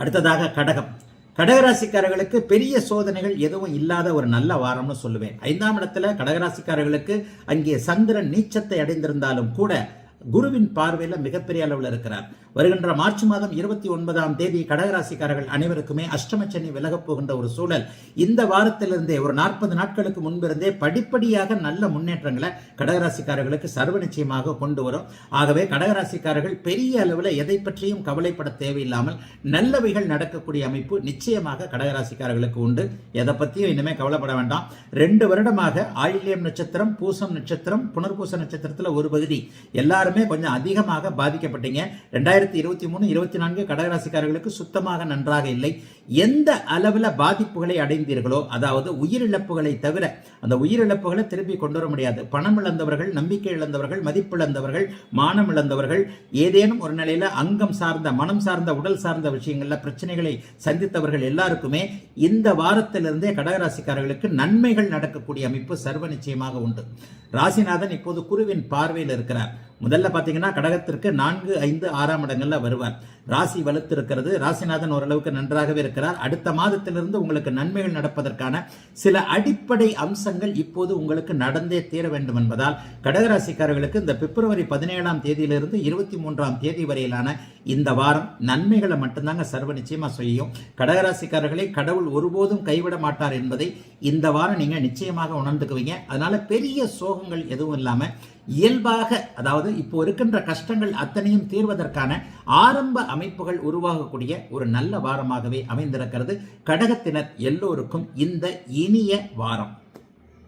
அடுத்ததாக கடகம். கடகராசிக்காரர்களுக்கு பெரிய சோதனைகள் எதுவும் இல்லாத ஒரு நல்ல வாரம்னு சொல்லுவேன். ஐந்தாம் இடத்துல கடகராசிக்காரர்களுக்கு அங்கே சந்திரன் நீச்சத்தை அடைந்திருந்தாலும் கூட குருவின் பார்வையில் மிகப்பெரிய அளவில் இருக்கிறார். வருகின்ற மார்ச் மாதம் இருபத்தி ஒன்பதாம் தேதி கடகராசிக்காரர்கள் அனைவருக்குமே அஷ்டம விலகப் போகின்ற ஒரு சூழல். இந்த வாரத்திலிருந்தே ஒரு நாற்பது நாட்களுக்கு முன்பிருந்தே படிப்படியாக நல்ல முன்னேற்றங்களை கடகராசிக்காரர்களுக்கு சர்வ நிச்சயமாக கொண்டு வரும். ஆகவே கடகராசிக்காரர்கள் பெரிய அளவில் எதை பற்றியும் கவலைப்பட தேவையில்லாமல் நல்லவைகள் நடக்கக்கூடிய அமைப்பு நிச்சயமாக கடகராசிக்காரர்களுக்கு உண்டு. எதை பற்றியும் இனிமே கவலைப்பட வேண்டாம். ரெண்டு வருடமாக ஆயில்யம் நட்சத்திரம் பூசம் நட்சத்திரம் புனர்பூச நட்சத்திரத்தில் ஒரு பகுதி. எல்லாருமே கொஞ்சம் அதிகமாக பாதிக்கப்பட்டீங்க. ரெண்டாயிரத்தி இருபத்தி மூணு இருபத்தி நான்கு கடகராசிக்காரர்களுக்கு சுத்தமாக நன்றாக இல்லை. எந்த அளவில் பாதிப்புகளை அடைந்தீர்களோ அதாவது உயிரிழப்புகளை தவிர அந்த உயிரிழப்புகளை திருப்பி கொண்டு வர முடியாது. பணம் இழந்தவர்கள் நம்பிக்கை இழந்தவர்கள் மதிப்பு இழந்தவர்கள் மானம் இழந்தவர்கள் ஏதேனும் ஒரு நிலையில அங்கம் சார்ந்த மனம் சார்ந்த உடல் சார்ந்த விஷயங்கள்ல பிரச்சனைகளை சந்தித்தவர்கள் எல்லாருக்குமே இந்த வாரத்திலிருந்தே கடகராசிக்காரர்களுக்கு நன்மைகள் நடக்கக்கூடிய அமைப்பு சர்வ நிச்சயமாக உண்டு. ராசிநாதன் இப்போது குருவின் பார்வையில் இருக்கிறார். முதல்ல பார்த்தீங்கன்னா கடகத்திற்கு நான்கு ஐந்து ஆறாம் இடங்களில் வருவார். ராசி வலுத்திருக்கிறது. ராசிநாதன் ஓரளவுக்கு நன்றாகவே இருக்கிறார். அடுத்த மாதத்திலிருந்து உங்களுக்கு நன்மைகள் நடப்பதற்கான சில அடிப்படை அம்சங்கள் இப்போது உங்களுக்கு நடந்தே தீர வேண்டும் என்பதால் கடகராசிக்காரர்களுக்கு இந்த பிப்ரவரி பதினேழாம் தேதியிலிருந்து இருபத்தி மூன்றாம் தேதி வரையிலான இந்த வாரம் நன்மைகளை மட்டும்தாங்க சர்வ நிச்சயமாக செய்யும். கடகராசிக்காரர்களை கடவுள் ஒருபோதும் கைவிட மாட்டார் என்பதை இந்த வாரம் நீங்கள் நிச்சயமாக உணர்ந்துக்குவீங்க. அதனால பெரிய சோகங்கள் எதுவும் இல்லாமல் இயல்பாக அதாவது இப்போ இருக்கின்ற கஷ்டங்கள் அத்தனையும் தீர்வதற்கான ஆரம்ப அமைப்புகள் உருவாகக்கூடிய ஒரு நல்ல வாரமாகவே அமைந்திருக்கிறது. கடகத்தினர் எல்லோருக்கும் இந்த இனிய வாரம்.